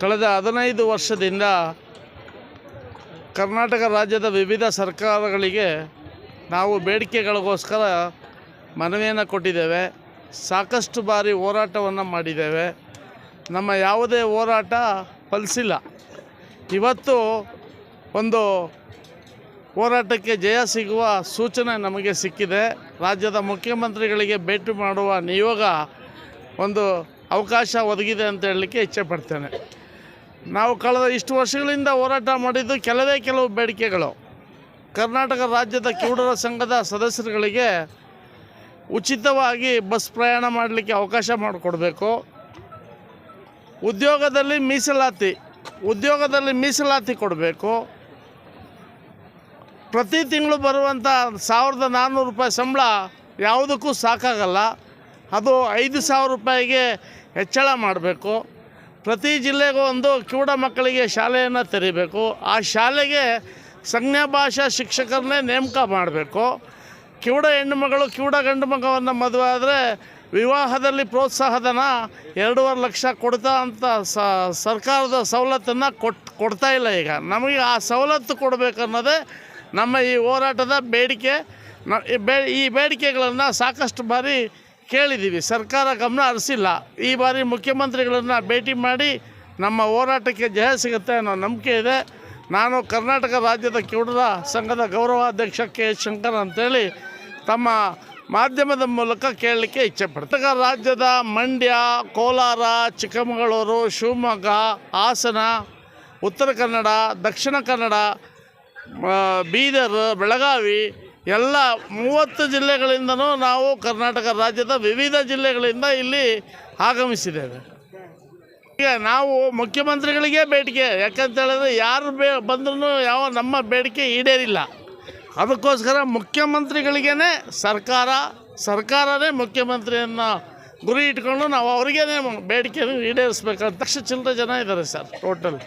ಕಳೆದ ಹದಿನೈದು ವರ್ಷದಿಂದ ಕರ್ನಾಟಕ ರಾಜ್ಯದ ವಿವಿಧ ಸರ್ಕಾರಗಳಿಗೆ ನಾವು ಬೇಡಿಕೆಗಳಿಗೋಸ್ಕರ ಮನವಿಯನ್ನು ಕೊಟ್ಟಿದ್ದೇವೆ. ಸಾಕಷ್ಟು ಬಾರಿ ಹೋರಾಟವನ್ನು ಮಾಡಿದ್ದೇವೆ. ನಮ್ಮ ಯಾವುದೇ ಹೋರಾಟ ಫಲಿಸಿಲ್ಲ. ಇವತ್ತು ಒಂದು ಹೋರಾಟಕ್ಕೆ ಜಯ ಸಿಗುವ ಸೂಚನೆ ನಮಗೆ ಸಿಕ್ಕಿದೆ. ರಾಜ್ಯದ ಮುಖ್ಯಮಂತ್ರಿಗಳಿಗೆ ಭೇಟಿ ಮಾಡುವ ನಿಯೋಗ ಒಂದು ಅವಕಾಶ ಒದಗಿದೆ ಅಂತ ಹೇಳಲಿಕ್ಕೆ ಇಚ್ಛೆಪಡ್ತೇನೆ ನಾವು ಕಳೆದ ಇಷ್ಟು ವರ್ಷಗಳಿಂದ ಹೋರಾಟ ಮಾಡಿದ್ದು ಕೆಲವೇ ಕೆಲವು ಬೇಡಿಕೆಗಳು. ಕರ್ನಾಟಕ ರಾಜ್ಯದ ಕಿವುಡರ ಸಂಘದ ಸದಸ್ಯರುಗಳಿಗೆ ಉಚಿತವಾಗಿ ಬಸ್ ಪ್ರಯಾಣ ಮಾಡಲಿಕ್ಕೆ ಅವಕಾಶ ಮಾಡಿಕೊಡ್ಬೇಕು. ಉದ್ಯೋಗದಲ್ಲಿ ಮೀಸಲಾತಿ ಉದ್ಯೋಗದಲ್ಲಿ ಮೀಸಲಾತಿ ಕೊಡಬೇಕು. ಪ್ರತಿ ತಿಂಗಳು ಬರುವಂಥ ಸಾವಿರದ ನಾನ್ನೂರು ರೂಪಾಯಿ ಸಂಬಳ ಯಾವುದಕ್ಕೂ ಸಾಕಾಗಲ್ಲ. ಅದು ಐದು ಸಾವಿರ ರೂಪಾಯಿಗೆ ಹೆಚ್ಚಳ ಮಾಡಬೇಕು. ಪ್ರತಿ ಜಿಲ್ಲೆಗೂ ಒಂದು ಕಿವುಡ ಮಕ್ಕಳಿಗೆ ಶಾಲೆಯನ್ನು ತೆರಿಬೇಕು. ಆ ಶಾಲೆಗೆ ಸಂಜ್ಞಾ ಭಾಷಾ ಶಿಕ್ಷಕರನ್ನೇ ನೇಮಕ ಮಾಡಬೇಕು. ಕಿವುಡ ಹೆಣ್ಣುಮಗಳು ಕಿವುಡ ಗಂಡು ಮಗವನ್ನು ಮದುವೆ ಆದರೆ ವಿವಾಹದಲ್ಲಿ ಪ್ರೋತ್ಸಾಹಧನ ಎರಡೂವರೆ ಲಕ್ಷ ಕೊಡ್ತಾ ಅಂತ ಸರ್ಕಾರದ ಸವಲತ್ತನ್ನು ಕೊಟ್ಟು ಕೊಡ್ತಾ ಇಲ್ಲ ಈಗ. ನಮಗೆ ಆ ಸವಲತ್ತು ಕೊಡಬೇಕನ್ನೋದೇ ನಮ್ಮ ಈ ಹೋರಾಟದ ಬೇಡಿಕೆ. ಈ ಬೇಡಿಕೆಗಳನ್ನು ಸಾಕಷ್ಟು ಬಾರಿ ಕೇಳಿದ್ದೀವಿ. ಸರ್ಕಾರ ಗಮನ ಹರಿಸಿಲ್ಲ. ಈ ಬಾರಿ ಮುಖ್ಯಮಂತ್ರಿಗಳನ್ನು ಭೇಟಿ ಮಾಡಿ ನಮ್ಮ ಹೋರಾಟಕ್ಕೆ ಜಯ ಸಿಗುತ್ತೆ ಅನ್ನೋ ನಂಬಿಕೆ ಇದೆ. ನಾನು ಕರ್ನಾಟಕ ರಾಜ್ಯದ ಕಿವುಡರ ಸಂಘದ ಗೌರವಾಧ್ಯಕ್ಷ ಕೆ. ಎಸ್ ಶಂಕರ್ ಅಂತೇಳಿ ತಮ್ಮ ಮಾಧ್ಯಮದ ಮೂಲಕ ಕೇಳಲಿಕ್ಕೆ ಇಚ್ಛೆ ಪಡ್ತಾರೆ ರಾಜ್ಯದ ಮಂಡ್ಯ, ಕೋಲಾರ, ಚಿಕ್ಕಮಗಳೂರು, ಶಿವಮೊಗ್ಗ, ಹಾಸನ, ಉತ್ತರ ಕನ್ನಡ, ದಕ್ಷಿಣ ಕನ್ನಡ ಬೀದರ್, ಬೆಳಗಾವಿ ಎಲ್ಲ ಮೂವತ್ತು ಜಿಲ್ಲೆಗಳಿಂದನೂ ನಾವು ಕರ್ನಾಟಕ ರಾಜ್ಯದ ವಿವಿಧ ಜಿಲ್ಲೆಗಳಿಂದ ಇಲ್ಲಿ ಆಗಮಿಸಿದ್ದೇವೆ. ಈಗ ನಾವು ಮುಖ್ಯಮಂತ್ರಿಗಳಿಗೆ ಬೇಡಿಕೆ ಯಾಕಂತ ಹೇಳಿದ್ರೆ ಯಾರು ಬೇ ಬಂದ್ರೂ ಯಾವ ನಮ್ಮ ಬೇಡಿಕೆ ಈಡೇರಿಲ್ಲ. ಅದಕ್ಕೋಸ್ಕರ ಮುಖ್ಯಮಂತ್ರಿಗಳಿಗೇ ಸರ್ಕಾರ, ಸರ್ಕಾರನೇ ಮುಖ್ಯಮಂತ್ರಿಯನ್ನು ಗುರಿ ಇಟ್ಕೊಂಡು ನಾವು ಅವ್ರಿಗೇ ಬೇಡಿಕೆಯನ್ನು ಈಡೇರಿಸ್ಬೇಕಂತ ಲಕ್ಷ ಚಿಲ್ಲರೆ ಜನ ಇದ್ದಾರೆ ಸರ್, ಟೋಟಲ್.